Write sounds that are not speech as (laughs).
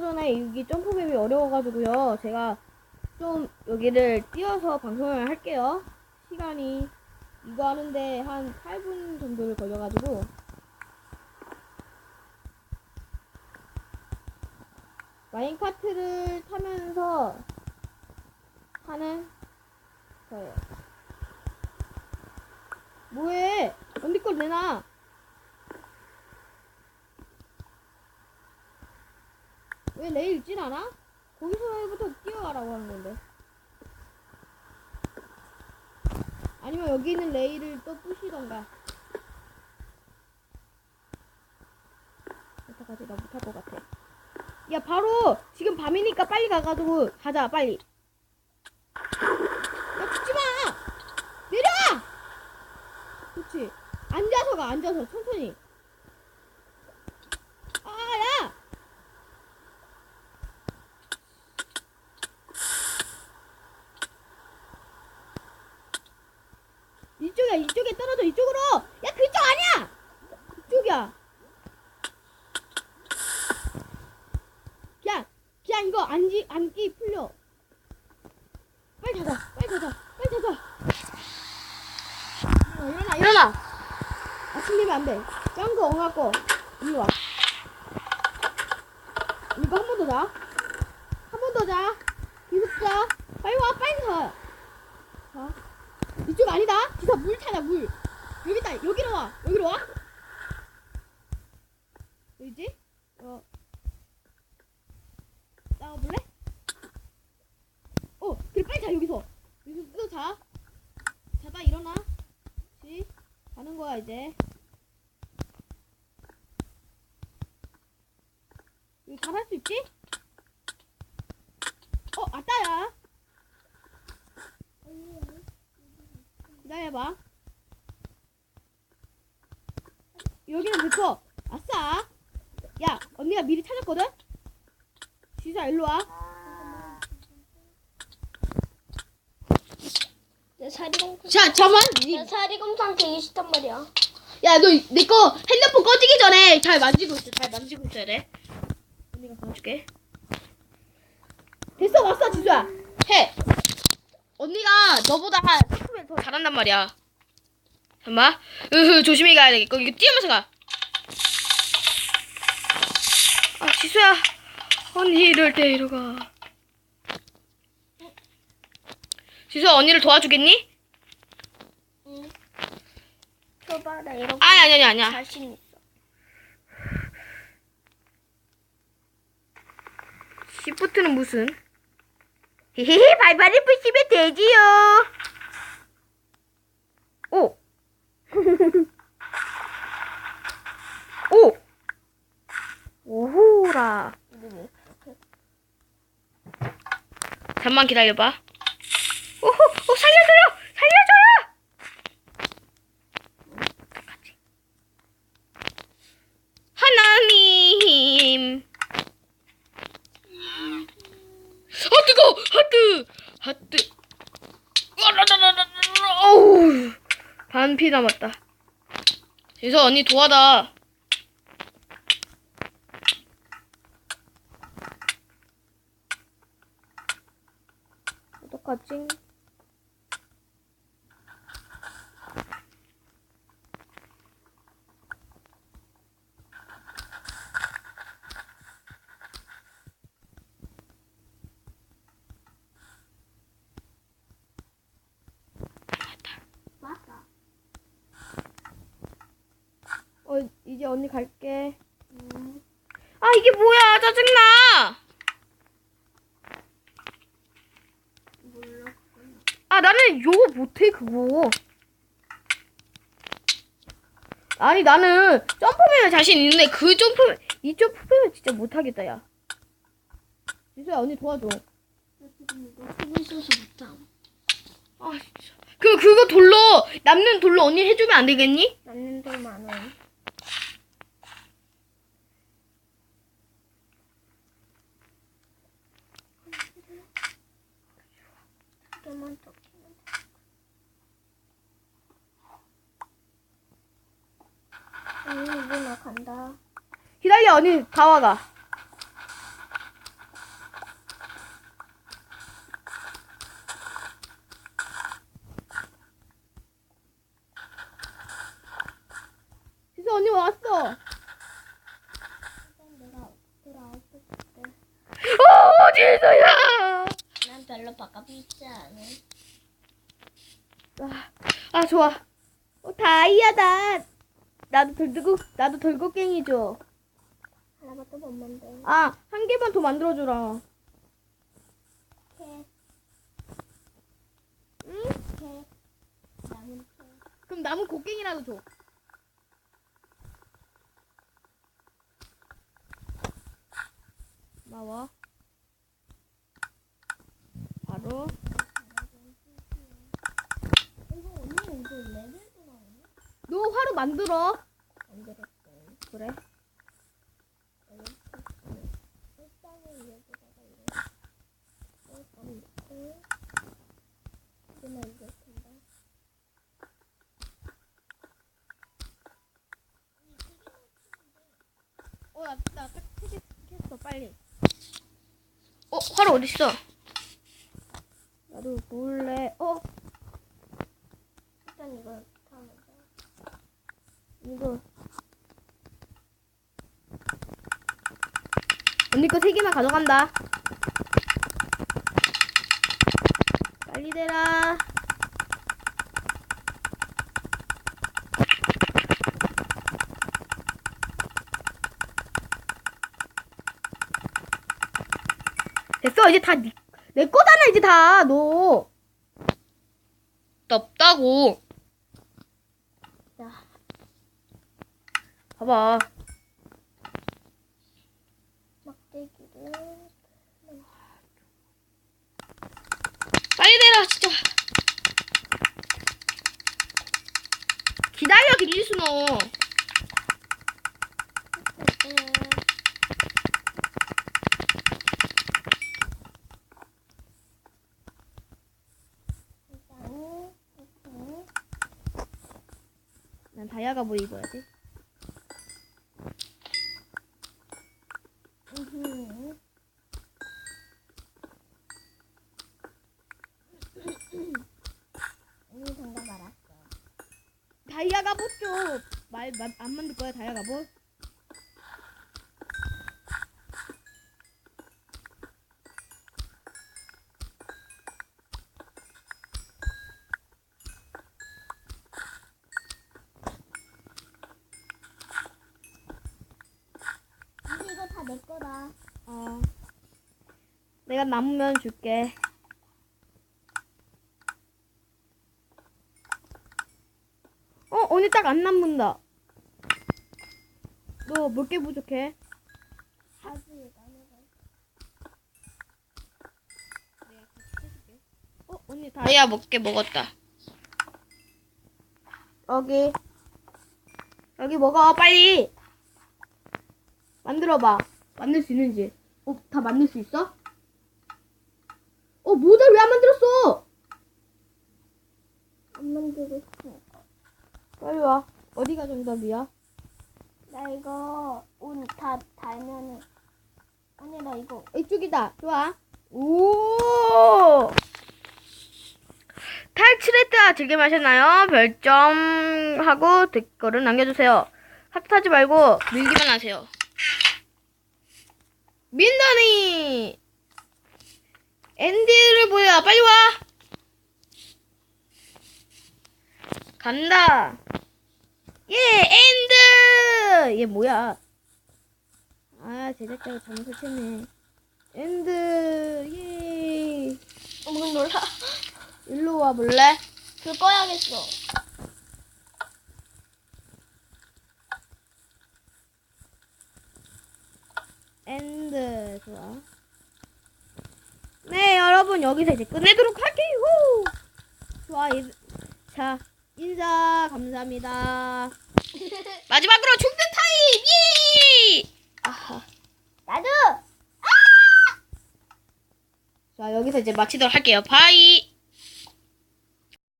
전에 여기 점프맵이 어려워가지고요. 제가 좀 여기를 띄워서 방송을 할게요. 시간이 이거 하는데 한 8분 정도를 걸려가지고 마인카트를 타면서 하는 거예요. 뭐해? 언니 걸 내놔. 왜 내일 있진 않아? 거기서 부터 뛰어가라고 하는 건데. 아니면 여기 있는 레일을 또 부시던가. 어떡하지? 나 못할 것 같아. 야, 바로 지금 밤이니까 빨리 가가지고 가자, 빨리. 야, 죽지 마! 내려와! 그렇지. 앉아서 가, 앉아서. 천천히. 아, 야! 이쪽이야, 이쪽에 떨어져, 이쪽으로! 야, 그쪽 아니야! 이쪽이야. 이거 앉기, 앉기 풀려. 빨리 자자, 빨리 자자, 빨리 자자. 어, 일어나, 일어나! 아침 되면 안 돼. 짱구 엉아고, 일로 와. 이거 한 번 더 자. 한 번 더 자. 계속 자. 빨리 와, 빨리 가. 자. 이쪽 아니다. 기사 물 찾아, 물. 여기 있다. 여기로 와. 여기로 와. 어디지? 어. 나와볼래? 어, 그래, 빨리 자, 여기서. 여기서 또 자. 자다 일어나. 지 가는 거야, 이제. 이거 잘할 수 있지? 어, 아따야. 기다려봐. 여기는 됐어. 아싸. 야, 언니가 미리 찾았거든? 지사, 일로 와. 내 사리곰 자, 잠만. 내 사리곰탕 되기 싫단 말이야. 야, 너내거 핸드폰 꺼지기 전에 잘 만지고 있어. 잘 만지고 있어야 돼. 언니가 도와줄게. 됐어, 왔어, 지수야. 해. 언니가 너보다 한 10분 더 잘한단 말이야. 잠깐만. 으흐, 조심히 가야 되겠고. 이거 뛰면서 가. 아, 지수야. 언니 이럴 때 이러 가. 지수야, 언니를 도와주겠니? 응. 줘봐라 이렇게. 아니, 아니, 아니, 아니야. 자신 있어. 시프트는 무슨? 히히히 발발을 부시면 되지요. 오. (laughs) 오. 오호라. 잠만 기다려봐. 오호, 오, 살려줘요! 살려줘요! 어떡하지? 하나님. 아 뜨거! 하트! 하트! 어우 반피 남았다. 그래서 언니 도와다. 맞아. 어 이제 언니 갈게. 음. 아 이게 뭐야 짜증나. 몰라. 아 나는 요거 못해 그거. 아니 나는 점프맨에 자신 있는데 그 점프 이 점프맨은 진짜 못하겠다 야. 지수야 언니 도와줘. 아 진짜. 그 그거 돌로 남는 돌로 언니 해주면 안 되겠니? 남는 돈 많아. 언니 누나 간다. 기다려 언니 다 와가. 지수 언니 왔어. 내가 돌아왔을 때. 오 지수야. 난 별로 바꿔보지 않아. 아, 아 좋아. 오 다이아다. 나도 돌고 나도 돌고갱이 줘. 하나밖에 못 만들어. 아 한 개만 더 만들어 주라. 캐, 응? 캐. 나무 캐. 그럼 남은 곡괭이라도 줘. 나와. 바로. 이거 언니 이거 레벨도 나오네? 너 화로 만들어. 그래. 어, 나, 나딱 빨리. 어, 화로 어딨어? 나도 볼래. 어, 일단 이거 다 만들어. 이거. 언니 거 세 개만 가져간다. 빨리 대라. 됐어, 이제 다 내 거잖아, 이제 다, 너. 없다고. 자, 봐봐. 막대기를. 빨리 내라 진짜 기다려 이렇게. 난 다이아가 뭐 입어야지 뭐좀말안 만들 거야 뭐 근데 이거 다 내 거다. 어. 내가 남으면 줄게 어 언니 딱 안 남는다 너몇개 부족해? 해봐. 어 언니 다이아 몇개 먹었다 여기 여기 먹어 빨리 만들어봐 만들 수 있는지 어 다 만들 수 있어? 어 모델 왜 안 만들었어? 안 만들고 싶어. 빨리 와 어디가 정답이야? 나 이거 옷다 달면은 아니 나 이거. 이쪽이다. 좋아. 오! 탈출했다. 즐겨 마셨나요? 별점하고 댓글을 남겨주세요. 하트하지 말고 밀기만 하세요. 민다니! 엔디를 보여. 빨리 와! 간다. 예 엔드 얘 뭐야 아 제작자가 잘못 설치했네 엔드 예 어머 놀라. 일로 와 볼래? 그거 꺼야겠어. 엔드 좋아. 네 여러분 여기서 이제 끝내도록 할게요. 좋아 이- 자 인사 감사합니다. 마지막으로 죽는 타임 예! 아하. 나도. 자 여기서 이제 마치도록 할게요. 바이.